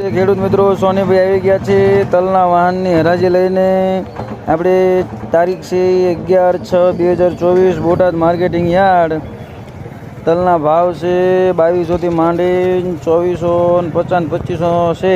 તે ખેડૂત મિત્રો સોનીભાઈ આવી ગયા છે તલના વાહનની હરાજી લઈને. આપણે તારીખ છે અગિયાર છ બે હજાર ચોવીસ, બોટાદ માર્કેટિંગ યાર્ડ. તલના ભાવ છે બાવીસોથી માંડી ચોવીસો ને પચાસ પચીસો છે.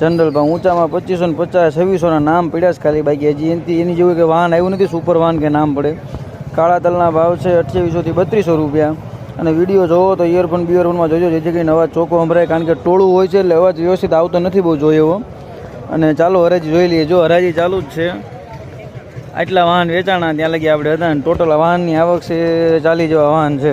જનરલ ભાવ ઊંચામાં પચીસો ને પચાસ છવ્વીસોના નામ પડ્યા છે ખાલી બાકી હજી એની એની જેવું કે વાહન આવ્યું નથી સુપર વાહન કે નામ પડે. કાળા તલના ભાવ છે અઠ્યાવીસોથી બત્રીસો રૂપિયા. અને વીડિયો જોવો તો ઇયરફોન બિયરફોનમાં જોજો, જેથી કરીને અવાજ ચોખ્ખો સંભળાય, કારણ કે ટોળું હોય છે એટલે અવાજ વ્યવસ્થિત આવતો નથી બહુ જોઈએ એવો. અને ચાલો હરાજી જોઈ લઈએ. જો હરાજી ચાલુ જ છે. આટલા વાહન વેચાણા ત્યાં લગી આપણે હતા અને ટોટલ વાહનની આવક છે, ચાલી જેવા વાહન છે.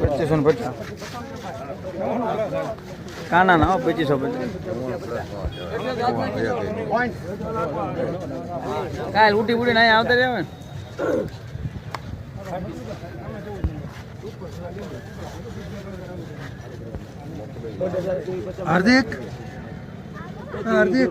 પચીસો ને પચાસ. કાના ના પચીસો પચાસ. કાલ ઉઠી ઉડીને અહીંયા આવતા રહ્યા હાર્દિક? હાર્દિક?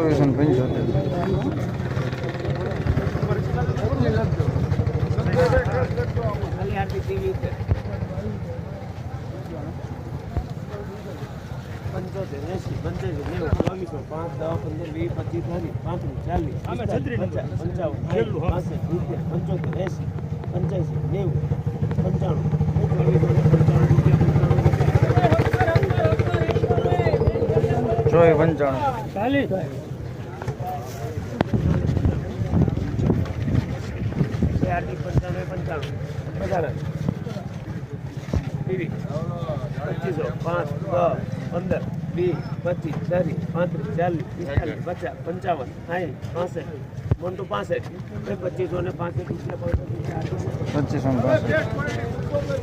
ચોવીસો ને પંચોતેર પંચોતેર એસી નેવું ચોવીસો પાંચ દસ પંદર પચીસ ત્રીસ પાંત્રીસ ચાલીસ પંચાવન સાઠ પાસઠ રૂપિયા પંચોતેર એસી પંચ્યાસી નેવું પંચાણું ચોવીસ પંચાણું ચાલીસ આઠી પંચાણું પંચાણું. પચાસ ત્રીસ પચીસો પાંચ દસ પંદર વીસ પચીસ ચાલીસ પાંત્રીસ ચાલીસ પિસ્તાલીસ પચાસ પંચાવન સાહીઠ પાસઠ મોટું પાસઠ. પચીસો ને પાસઠ રૂપિયા પચીસો પાસઠ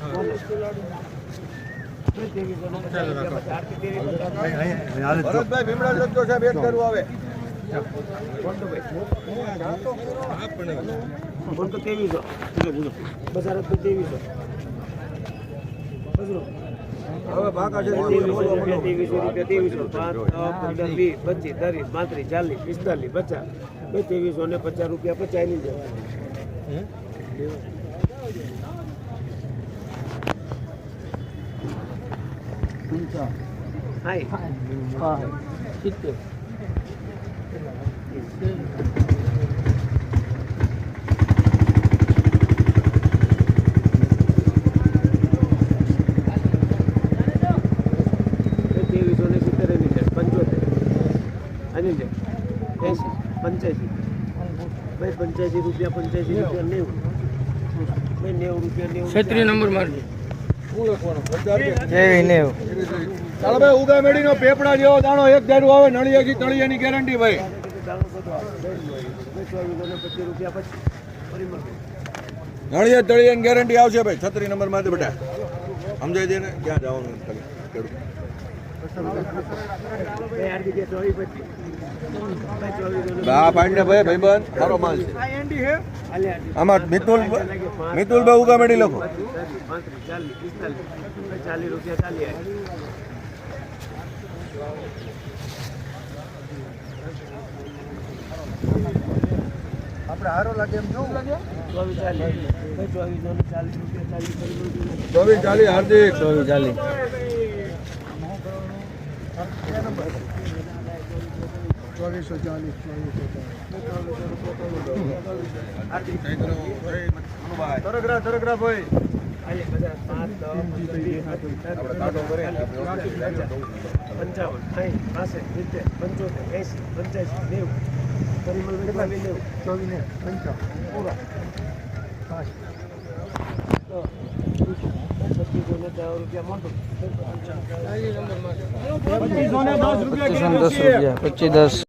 ભરતભાઈ ભીમડા લખતો સાહેબ એક કરવું આવે ફોન તો બુજો બજાર તો ત્રેવીસો હવે બાકા છે ત્રેવીસો રૂપિયા ત્રેવીસો રૂપિયા ત્રેવીસો પાંચ પંદર વીસ પચીસ ત્રીસ પાંત્રીસ ચાલીસ પિસ્તાલીસ પચાસ બે ત્રેવીસો ને પચાસ રૂપિયા પચાવી ની જાય હાય સિત્તેર છે એસી પંચ્યાસી. ભાઈ પંચ્યાસી રૂપિયા પંચ્યાસી રૂપિયા નેવું. ભાઈ નેવું રૂપિયા નેવું છત્રી નંબર મારજો એવી ને ચાલો ભાઈ ઉગા મેડીનો પેપડા જેવો દાણો એક દારૂ આવે નળિયાથી તળિયાની ગેરંટી ભાઈ. નળિયા તળિયાની ગેરંટી આવશે ભાઈ, છત્રી નંબરમાંથી બેટા સમજાય છે ને? ક્યાં જવાનું? હા પાંડે ભાઈ ભાઈ સારો માલ છે. આમાં મિતુલ મિતુલ ભાઈ ઉગા મેળી લખો. ચાલીસ ચાલી આપણે ચોવીસ ચાલીસ હાર્દિક. ચોવીસ ચાલીસ. ચોવીસો ચાલીસ ચોવીસો ચાલીસ ભાઈ પંચાવન સાહીઠ પાસઠ સિત્તેર પંચોતેર એસી પંચ્યાસી નેવું ચોવીસ પંચાવન પૂરા પચીસો દસ રૂપિયા પચીસ દસ